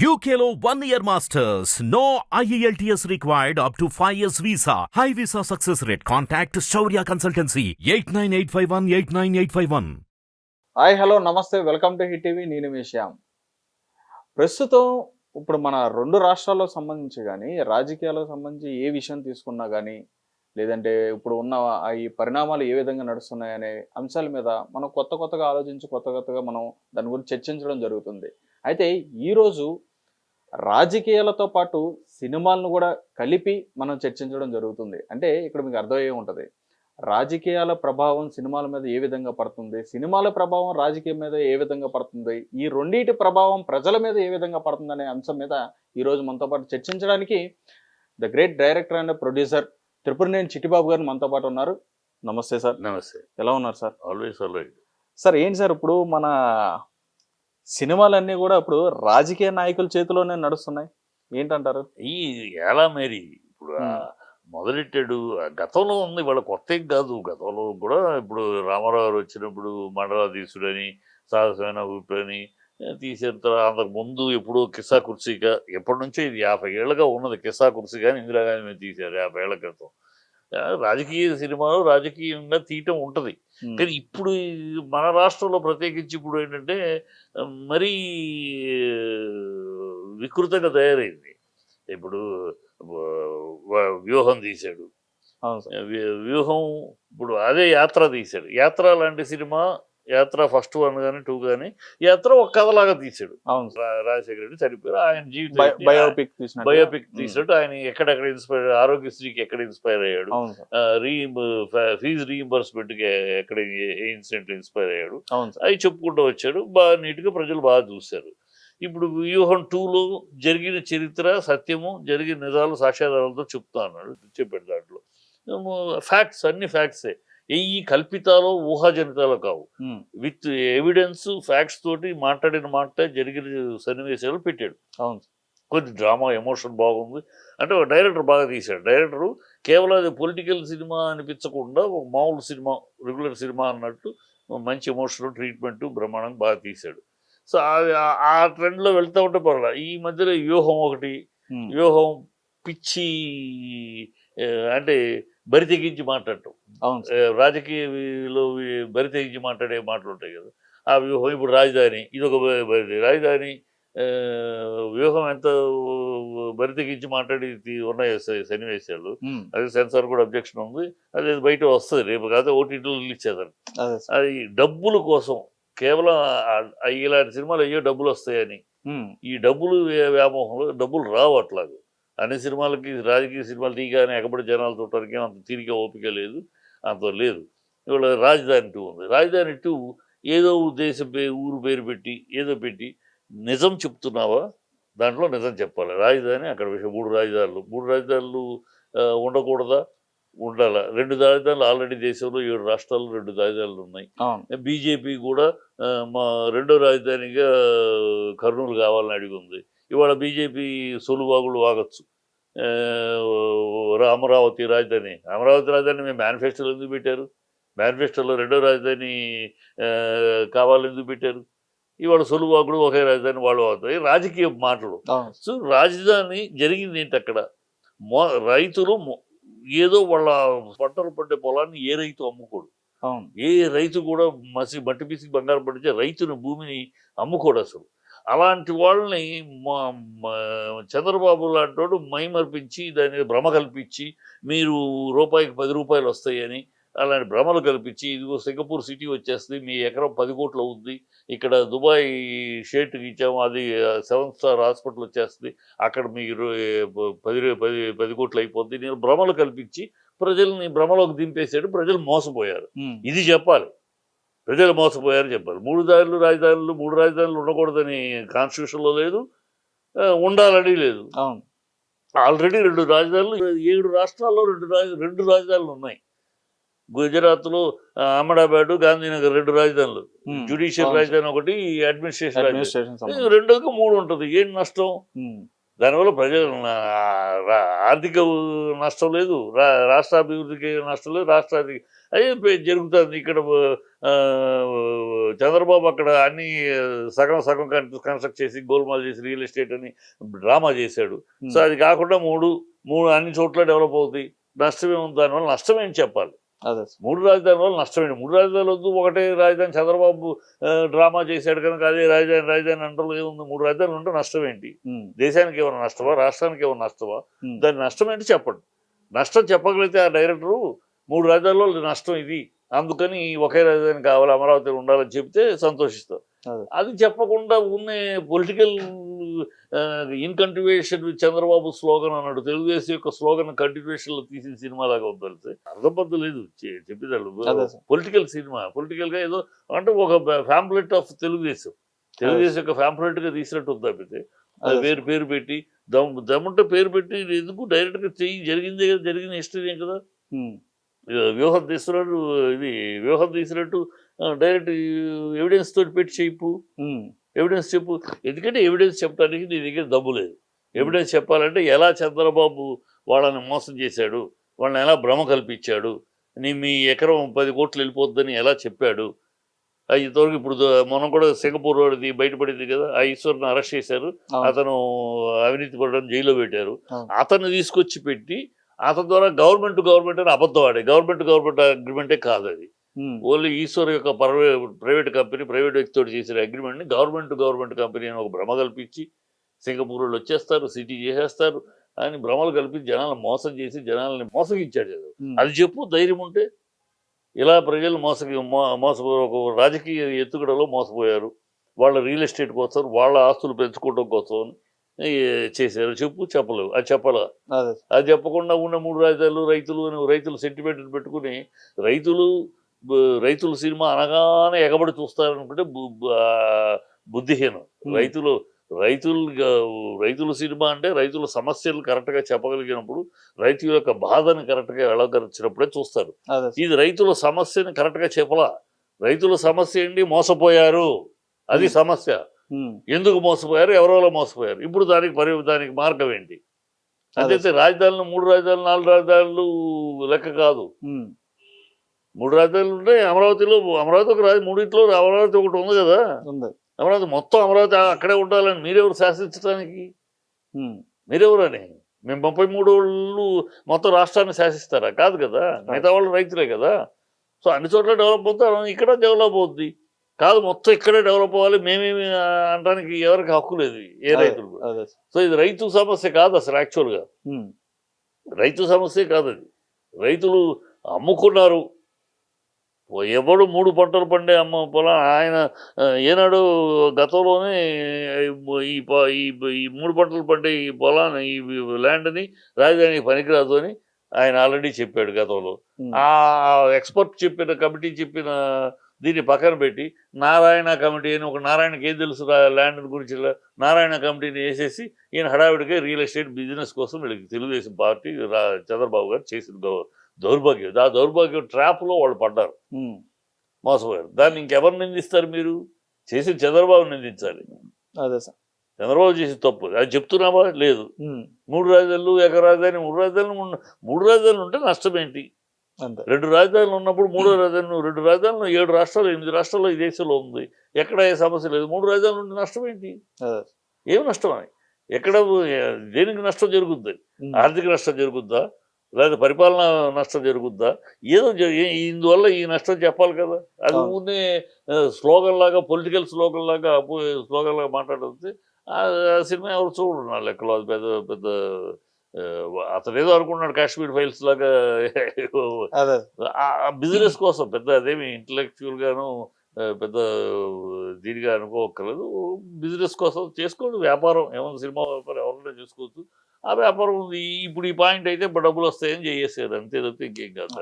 యూకేలో one year masters no IELTS required up to five years visa high visa success rate contact Shaurya consultancy eight nine eight five one eight nine eight five one hi hello నమస్తే. Welcome to hit TV నేను మీ శ్యామ్. ప్రస్తుతం ఇప్పుడు మన రెండు రాష్ట్రాలకు సంబంధించి కానీ రాజకీయాలకు సంబంధించి ఏ విషయం తీసుకున్నా కానీ లేదంటే ఇప్పుడు ఉన్న ఈ పరిణామాలు ఏ విధంగా నడుస్తున్నాయనే అంశాల మీద మనం కొత్త కొత్తగా ఆలోచించి కొత్త కొత్తగా మనం దాని గురించి చర్చించడం జరుగుతుంది. అయితే ఈరోజు రాజకీయాలతో పాటు సినిమాలను కూడా కలిపి మనం చర్చించడం జరుగుతుంది. అంటే ఇక్కడ మీకు అర్థమయ్యే ఉంటుంది. రాజకీయాల ప్రభావం సినిమాల మీద ఏ విధంగా పడుతుంది? సినిమాల ప్రభావం రాజకీయం మీద ఏ విధంగా పడుతుంది? ఈ రెండింటి ప్రభావం ప్రజల మీద ఏ విధంగా పడుతుంది అనే అంశం మీద ఈరోజు మనతో పాటు చర్చించడానికి the great director and producer Tripuraneni Chittibabu garu మనతో పాటు ఉన్నారు. నమస్తే సార్. నమస్తే. ఎలా ఉన్నారు సార్? ఆల్వేస్ ఆల్రైట్ సార్ ఏంటి సార్ ఇప్పుడు మన సినిమాలన్నీ కూడా ఇప్పుడు రాజకీయ నాయకుల చేతిలోనే నడుస్తున్నాయి. ఏంటంటారు? ఈ ఎలా మేరీ? ఇప్పుడు. మొదలెట్టాడు? గతంలో ఉంది వాళ్ళ కొత్త ఏం కాదు. గతంలో కూడా ఇప్పుడు రామారావు గారు వచ్చినప్పుడు మండలాధీశుడని సాహసమైన ఊపిరని తీసిన తర్వాత అంతకు ముందు ఎప్పుడో కిస్సా కుర్చీగా ఎప్పటి నుంచో ఇది యాభై ఏళ్ళగా ఉన్నది కిస్సా కుర్చీ కానీ ఇందిరాగాంధీ మీద తీశారు యాభై ఏళ్ళ క్రితం. రాజకీయ సినిమాలు రాజకీయంగా తీయటం ఉంటుంది. కానీ ఇప్పుడు మన రాష్ట్రంలో ప్రత్యేకించి ఇప్పుడు ఏంటంటే మరీ వికృతంగా తయారైంది. ఇప్పుడు వ్యూహం తీశాడు. వ్యూహం ఇప్పుడు అదే యాత్ర తీశాడు. యాత్ర లాంటి సినిమా యాత్ర ఫస్ట్ వన్ కానీ టూ కానీ యాత్ర ఒక కథలాగా తీశాడు అవును. రాజశేఖర రెడ్డి చనిపోయారు. ఆయన జీవితం బయోపిక్ బయోపిక్ తీసినట్టు ఆయన ఎక్కడెక్కడ ఇన్స్పైర్ ఆరోగ్యశ్రీకి ఎక్కడ ఇన్స్పైర్ అయ్యాడు? రీ ఫీజు రీఇంబర్స్మెంట్కి ఎక్కడ ఏ ఇన్సిడెంట్ ఇన్స్పైర్ అయ్యాడు? అవి చెప్పుకుంటూ వచ్చాడు. బాగా నీట్గా ప్రజలు బాగా చూశారు. ఇప్పుడు వ్యూహం టూలో జరిగిన చరిత్ర సత్యము జరిగిన నిజాలు సాక్ష్యాధారాలతో చెప్తా అన్నాడు. చెప్పాడు దాంట్లో. ఫ్యాక్ట్స్ అన్ని ఫ్యాక్ట్సే. ఈ కల్పితాలో ఊహాజనితాలు కావు. విత్ ఎవిడెన్స్ ఫ్యాక్ట్స్ తోటి మాట్లాడిన మాట జరిగిన సన్నివేశాలు పెట్టాడు. అవును. కొద్ది డ్రామా ఎమోషన్ బాగుంది. అంటే ఒక డైరెక్టర్ బాగా తీశాడు. డైరెక్టరు కేవలం అది పొలిటికల్ సినిమా అనిపించకుండా ఒక మామూలు సినిమా రెగ్యులర్ సినిమా అన్నట్టు మంచి ఎమోషనల్ ట్రీట్మెంట్ బ్రహ్మాండంగా బాగా తీశాడు. సో ఆ- ఆ- ట్రెండ్లో వెళ్తూ ఉంటే పర్వాలా. ఈ మధ్యలో వ్యూహం ఒకటి వ్యూహం పిచ్చి అంటే బరి తెగించి మాట్లాడటం. రాజకీయలో బరి తెగించి మాట్లాడే మాటలు ఉంటాయి కదా. ఆ వ్యూహం ఇప్పుడు రాజధాని ఇది ఒక రాజధాని వ్యూహం ఎంత బరి తెగించి మాట్లాడి ఉన్నాయి సన్నివేశాలు. అది సెన్సార్ కూడా అబ్జెక్షన్ ఉంది. అది బయట వస్తుంది రేపు కాదు ఓటీటీలో రిలీజ్ చేస్తారు. అదే డబ్బుల కోసం కేవలం ఇలాంటి సినిమాలు అయ్యో డబ్బులు వస్తాయని. ఈ డబ్బులు వ్య- వ్యామోహంలో డబ్బులు రావు అట్లాగా. అన్ని సినిమాలకి రాజకీయ సినిమాలు తీయగానే ఎక్కబడి జనాలు చూడటానికి అంత తీరిక ఓపిక లేదు అంత లేదు. ఇవాళ రాజధాని టూ ఉంది. రాజధాని టూ ఏదో దేశం పేరు ఊరు పేరు పెట్టి ఏదో పెట్టి నిజం చెప్తున్నావా? దాంట్లో నిజం చెప్పాలి. రాజధాని అక్కడ విషయం. మూడు రాజధానులు. మూడు రాజధానులు ఉండకూడదా? ఉండాలా? రెండు రాజధానులు ఆల్రెడీ దేశంలో ఏడు రాష్ట్రాల్లో రెండు రాజధానులు ఉన్నాయి. బీజేపీ కూడా మా రెండో రాజధానిగా కర్నూలు కావాలని అడిగి ఉంది. ఇవాళ బీజేపీ సొలుబాగులు వాగచ్చు అమరావతి రాజధాని అమరావతి రాజధాని మేము మేనిఫెస్టోలో ఎందుకు పెట్టారు మేనిఫెస్టోలో రెండో రాజధాని కావాలని ఎందుకు పెట్టారు ఇవాళ సొలుబాగుడు ఒకే రాజధాని వాళ్ళు అవుతాయి రాజకీయ మాటలు సో రాజధాని జరిగింది ఏంటి అక్కడ మో రైతులు ఏదో వాళ్ళ పంటలు పండే పొలాన్ని ఏ రైతు అమ్ముకోడు ఏ రైతు కూడా మసి మట్టి పిసికి బంగారం పడితే రైతుని భూమిని అమ్ముకోడు అసలు అలాంటి వాళ్ళని మా- మా- చంద్రబాబు లాంటి వాడు మైమర్పించి దాని భ్రమ కల్పించి మీరు రూపాయికి పది రూపాయలు వస్తాయని అలాంటి భ్రమలు కల్పించి ఇదిగో సింగపూర్ సిటీ వచ్చేస్తుంది మీ ఎకరం పది కోట్లు అవుద్ది ఇక్కడ దుబాయ్ షేట్కి ఇచ్చాము అది సెవెన్ స్టార్ హాస్పిటల్ వచ్చేస్తుంది అక్కడ మీరు పది పది పది కోట్లు అయిపోద్ది నేను భ్రమలు కల్పించి ప్రజల్ని భ్రమలోకి దింపేసాడు ప్రజలు మోసపోయారు. ఇది చెప్పాలి. ప్రజలు మోసపోయారు చెప్పాలి మూడు దారులు రాజధానులు మూడు రాజధానులు ఉండకూడదని కాన్స్టిట్యూషన్లో లేదు ఉండాలని లేదు. ఆల్రెడీ రెండు రాజధానులు ఏడు రాష్ట్రాల్లో రెండు రాజ రెండు రాజధానులు ఉన్నాయి. గుజరాత్లో అహ్మదాబాద్ గాంధీనగర్ రెండు రాజధానులు. జ్యుడిషియల్. రాజధాని ఒకటి అడ్మినిస్ట్రేషన్ రాజధాని. రెండోకి మూడు ఉంటుంది. ఏం నష్టం? దానివల్ల ప్రజలు ఆర్థిక నష్టం లేదు రా రాష్ట్ర అభివృద్ధికి నష్టం లేదు రాష్ట్ర అభివృద్ధి అదే జరుగుతుంది. ఇక్కడ చంద్రబాబు అక్కడ అన్ని సగం సగం కన్స్ట్రక్ట్ చేసి గోల్మాల్ చేసి రియల్ ఎస్టేట్ అని డ్రామా చేశాడు. సో అది కాకుండా మూడు మూడు అన్ని చోట్ల డెవలప్ అవుతాయి నష్టమే ఉంది. దానివల్ల నష్టం ఏంటి చెప్పాలి? మూడు రాజధాని వల్ల నష్టమేంటి మూడు రాజధానులు వద్దు ఒకటే రాజధాని చంద్రబాబు డ్రామా చేశాడు కనుక అదే రాజధాని రాజధాని అంటారు ఏముంది? మూడు రాజధానులు ఉంటే నష్టం ఏంటి. దేశానికి ఏమైనా నష్టమా? రాష్ట్రానికి ఏమైనా నష్టమా. దాని నష్టం ఏంటి చెప్పండి. నష్టం చెప్పగలిగితే ఆ డైరెక్టరు మూడు రాజధానుల్లో నష్టం ఇది. అందుకని ఒకే రాజధాని కావాలి అమరావతి ఉండాలని చెప్తే సంతోషిస్తాం అదే. చెప్పకుండా ఉన్న political in continuation with Chandrababu slogan అన్నాడు. తెలుగుదేశం యొక్క స్లోగన్ కంటిన్యూషన్లో తీసిన సినిమా లాగా ఉంది తెలిసి? అర్థబద్ధం లేదు. చెప్పేదాళ్ళు సార్. Political cinema. పొలిటికల్గా ఏదో అంటే ఒక ఫ్యాంప్లెట్ ఆఫ్ తెలుగుదేశం. తెలుగుదేశం యొక్క ఫ్యాంప్లెట్గా తీసినట్టు ఉంది తప్పితే అది పేరు పేరు పెట్టి దమ్ దమ్ముంటే పేరు పెట్టి ఎందుకు డైరెక్ట్గా చెయ్యి జరిగిందే కదా జరిగిన హిస్టరీ కదా? ఉమ్. ఇక వ్యూహం తీస్తున్నట్టు ఇది వ్యూహం తీసినట్టు డైరెక్ట్ ఎవిడెన్స్ తోటి పెట్టి చెప్పు. ఎవిడెన్స్ చెప్పు ఎందుకంటే ఎవిడెన్స్ చెప్పడానికి నీ దగ్గర దమ్ము లేదు ఎవిడెన్స్ చెప్పాలంటే ఎలా చంద్రబాబు వాళ్ళని మోసం చేశాడు వాళ్ళని ఎలా భ్రమ కల్పించాడు నీ మీ ఎకరం పది కోట్లు వెళ్ళిపోద్దని ఎలా చెప్పాడు ఇంతవరకు ఇప్పుడు మొన్న కూడా సింగపూర్ వాడిది బయటపడింది కదా ఆ ఈశ్వర్ని అరెస్ట్ చేశారు. అతను అవినీతి పడడం జైల్లో పెట్టారు. అతన్ని తీసుకొచ్చి పెట్టి అతని ద్వారా గవర్నమెంట్ గవర్నమెంట్ అని అబద్ధం ఆడే గవర్నమెంట్ గవర్నమెంట్ అగ్రిమెంటే కాదు అది. ఓన్లీ ఈశ్వర్ యొక్క పర్వే ప్రైవేట్ కంపెనీ ప్రైవేట్ వ్యక్తితో చేసిన అగ్రిమెంట్ని గవర్నమెంట్ గవర్నమెంట్ కంపెనీ అని ఒక భ్రమ కల్పించి సింగపూర్ వాళ్ళు వచ్చేస్తారు సిటీ చేసేస్తారు అని భ్రమలు కల్పించి జనాలను మోసం చేసి జనాలని మోసగించాడు చదువు ఉమ్. అది చెప్పు ధైర్యం ఉంటే ఇలా ప్రజలు మోసగి మో- మోసపోయారు ఒక రాజకీయ ఎత్తుగడలో మోసపోయారు. వాళ్ళ రియల్ ఎస్టేట్ కోసం వాళ్ళ ఆస్తులు పెంచుకోవడం కోసం చేశారు. చెప్పు చెప్పలేవు. అది చెప్పాలా? అదే. చెప్పకుండా ఉన్న మూడు రాజధానులు రైతులు అని రైతులు సెంటిమెంట్ పెట్టుకుని రైతులు రైతుల సినిమా అనగానే ఎగబడి చూస్తారనుకుంటే బుద్ధిహీనం. రైతులు రైతులు రైతుల సినిమా అంటే రైతుల సమస్యలు కరెక్ట్గా చెప్పగలిగినప్పుడు రైతుల యొక్క బాధని కరెక్ట్గా వెళ్ళగలిచినప్పుడే చూస్తారు. ఇది రైతుల సమస్యని కరెక్ట్గా చెప్పలా. రైతుల సమస్య ఏంటి? మోసపోయారు. అది. సమస్య. ఎందుకు మోసపోయారు? ఎవరెవరో మోసపోయారు? ఇప్పుడు దానికి పరి దానికి మార్గం ఏంటి? అంతైతే రాజధానులు మూడు రాజధానులు నాలుగు రాజధానులు లెక్క కాదు. మూడు రాజధానులు ఉంటే అమరావతిలో అమరావతి ఒక రాజు మూడింట్లో అమరావతి ఒకటి ఉంది కదా? అమరావతి మొత్తం అమరావతి అక్కడే ఉండాలని మీరెవరు శాసించడానికి. మీరెవరని? మేము ముప్పై మూడు వాళ్ళు మొత్తం రాష్ట్రాన్ని శాసిస్తారా? కాదు కదా? మిగతా వాళ్ళు రైతులే కదా? సో అన్ని చోట్ల డెవలప్ అవుతారు ఇక్కడ డెవలప్ అవుద్ది. కాదు మొత్తం ఇక్కడే డెవలప్ అవ్వాలి మేమేమి అనడానికి ఎవరికి హక్కు లేదు ఏ రైతులు. సో ఇది రైతు సమస్య కాదు అసలు యాక్చువల్గా. రైతు సమస్యే కాదు అది. రైతులు అమ్ముకున్నారు ఎవడు మూడు పంటలు పండే అమ్మ పొలం ఆయన ఏనాడు గతంలోనే ఈ ఈ మూడు పంటలు పండే ఈ పొలాన్ని ఈ ల్యాండ్ని రాజధానికి పనికిరాదు అని ఆయన ఆల్రెడీ చెప్పాడు గతంలో. ఆ ఎక్స్పర్ట్ చెప్పిన కమిటీ చెప్పిన దీన్ని పక్కన పెట్టి నారాయణ కమిటీ అని ఒక నారాయణకి ఏం తెలుసు ల్యాండ్ గురించి నారాయణ కమిటీని వేసేసి ఈయన హడావిడిగా రియల్ ఎస్టేట్ బిజినెస్ కోసం వీళ్ళకి తెలుగుదేశం పార్టీ చంద్రబాబు గారు చేసిన గౌ- దౌర్భాగ్యం ఆ దౌర్భాగ్యం ట్రాప్లో వాళ్ళు పడ్డారు. మోసపోయారు. దాన్ని ఇంకెవరు నిందిస్తారు మీరు? చేసి చంద్రబాబు నిందించాలి. అదే సార్. చంద్రబాబు చేసి తప్పు. అది చెప్తున్నావా? లేదు. మూడు రాజధానులు ఎక రాజధాని మూడు రాజధానులు మూడు రాజధానులు ఉంటే నష్టం ఏంటి? అంతే. రెండు రాజధానులు ఉన్నప్పుడు మూడో రాజధాని రెండు రాజధానులు ఏడు రాష్ట్రాలు ఎనిమిది రాష్ట్రాల్లో ఈ దేశంలో ఉంది. ఎక్కడ ఏ సమస్య లేదు. మూడు రాజధానులు ఉంటే నష్టం ఏంటి? ఏం నష్టం అని ఎక్కడ దేనికి నష్టం జరుగుద్ది? ఉమ్. ఆర్థిక నష్టం జరుగుద్దా? లేదా పరిపాలన నష్టం జరుగుద్దా? ఏదో ఇందువల్ల ఈ నష్టం చెప్పాలి కదా. అది. ఊనే స్లోగన్ లాగా పొలిటికల్ స్లోగన్ లాగా స్లోగన్ లాగా మాట్లాడితే ఆ సినిమా ఎవరు చూడరు నా లెక్కలో. అది పెద్ద పెద్ద ఆ, అతను ఏదో అనుకున్నాడు కాశ్మీర్ ఫైల్స్ లాగా. బిజినెస్ కోసం పెద్ద అదేమి ఇంటలెక్చువల్ గాను ఆ, పెద్ద దీనిగా అనుకోకర్లేదు బిజినెస్ కోసం చేసుకోండి. వ్యాపారం ఏమన్నా సినిమా వ్యాపారం ఎవరైనా చేసుకోవచ్చు. ఆ వ్యాపారం ఇప్పుడు ఈ పాయింట్ అయితే ఇప్పుడు డబ్బులు వస్తాయని చేసేసారు. అంతే తప్పితే ఇంకేం కాదు